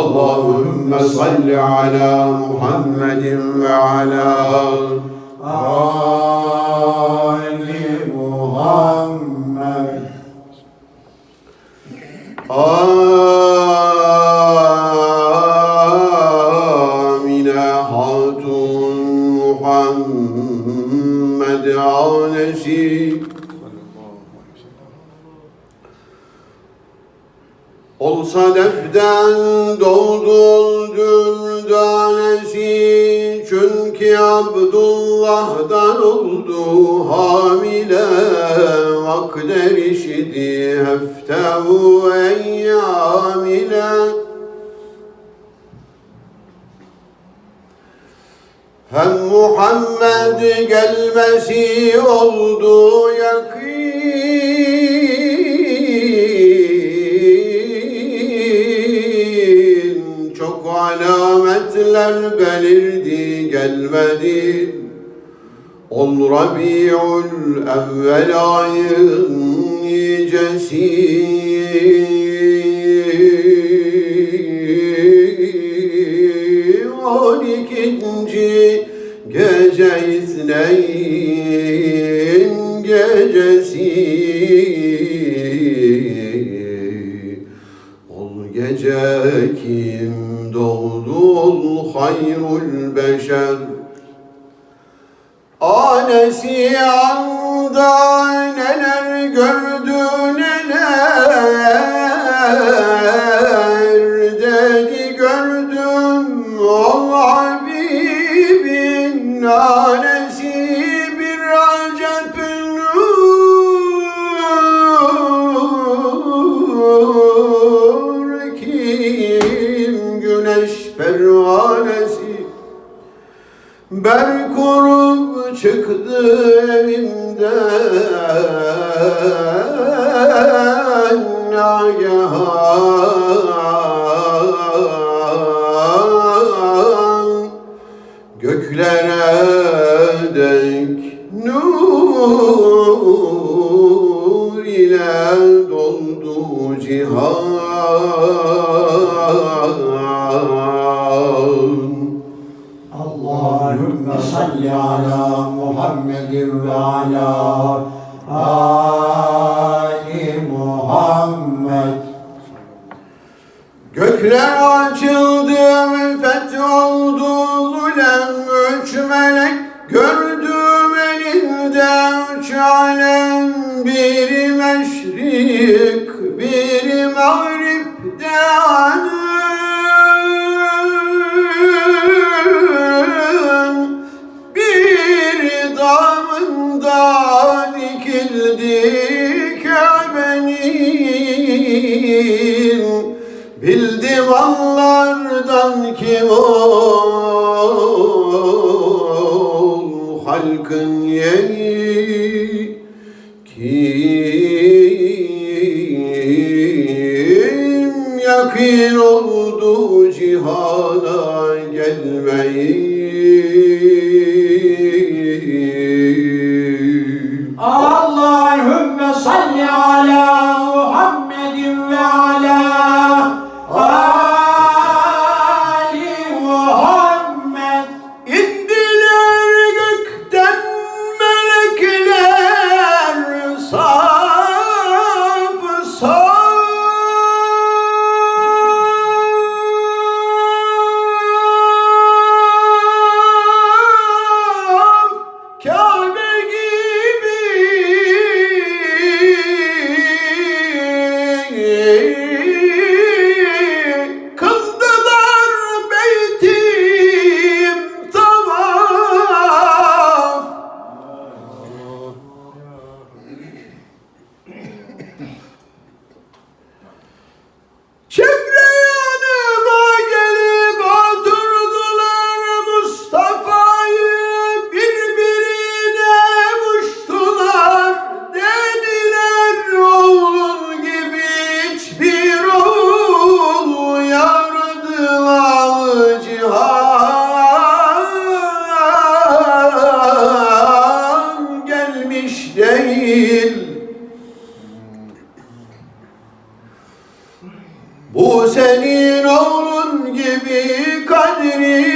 اللهم صل على محمد وعلى آل محمد. آمنة خاتون محمد آنسی Olsa deften doğdu düldanesi Çünkü Abdullah'dan oldu hamile. Vakder işidi heftehu eyyamile Hem Muhammed gelmesi oldu yakin alametler belirdi gelmedi. Ol Rabi'ül evvel ayın nicesi. On ikinci gece isneyn gecesi. Ol gece kim hayrul beşer. Anesi anda neler çıktı evimden nagahan Göklere denk nur ile doldu cihan. Allahümme salli ala محمد وعلى آل محمد Gökler açıldı, fetholdu zulem Üç melek gördüm elinde üç alem Biri meşrik, biri mağripte anım damında dikildi Kabe'nin. Bildim anlardan kim ol Halkın yeri. Kim yakin oldu cihana gelmeyi Senin oğlun gibi kadri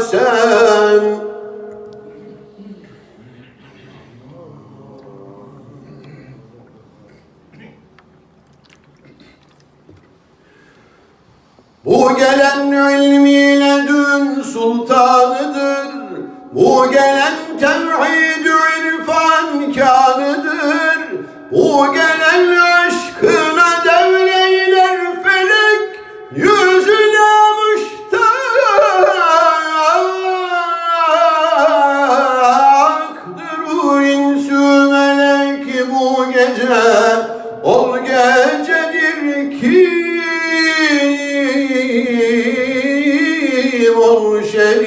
sen Bu gelen ilmiyle dün sultanıdır. Bu gelen tevhid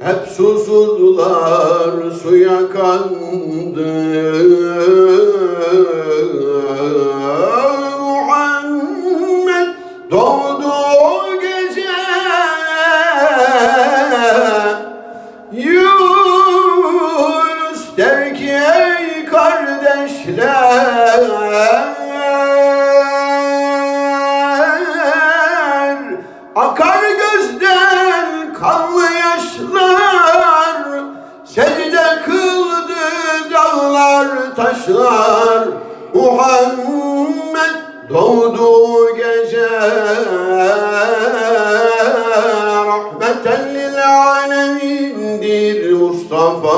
hep susurlar suya kandı. başlar Muhammed doğdu gece. Rahmeten lil alemindir Mustafa.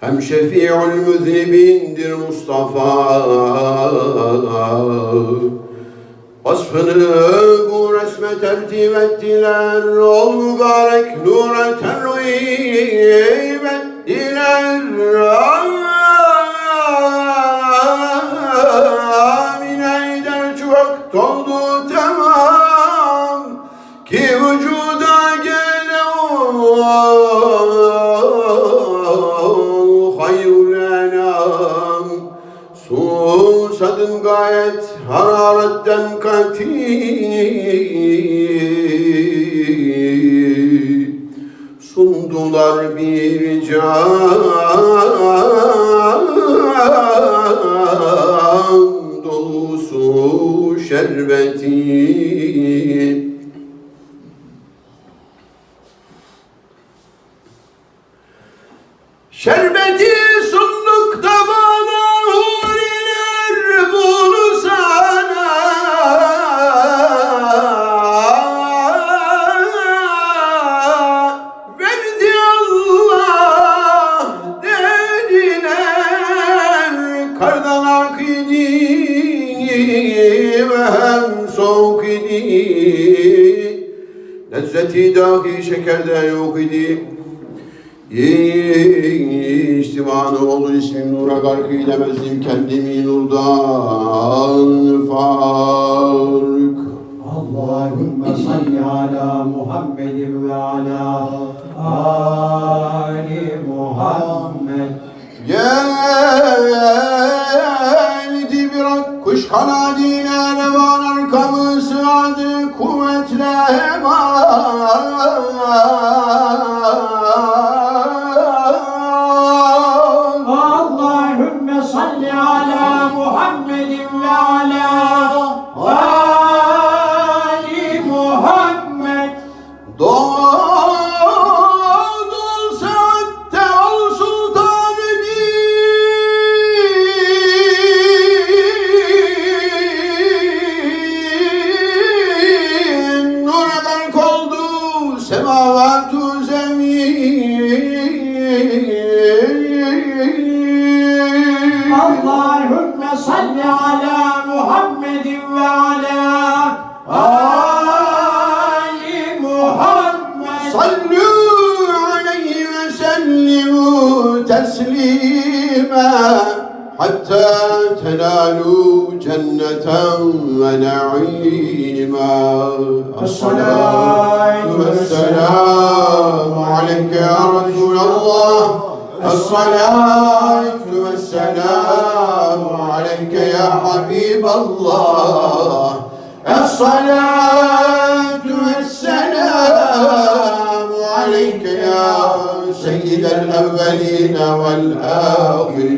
Hem şefi'ül müznibindir Mustafa. Vasfını bu resme tertip ettiler. Ol mübarek nura terhip ettiler. Ay var bir can dolusu şerbeti. Lezzeti dahi şekerde yok idi. İçtimanı olur ismim nura gark edemezdim kendimi nurdan fark. Allahümme salli ala Muhammedin ve ala Ali Muhammed. Geldi bir ak kuş kanadıyla revan arkamı sığadı kuvvetle hemen. Muhammedin ve ala Ali Muhammed. صلوا عليه وسلموا تسليما حتى تنالوا جنة ونعيما الصلاة والسلام عليك يا رسول الله الصلاة والسلام عليك يا حبيب الله. الصلاة والسلام عليك يا سيد الأولين والآخرين.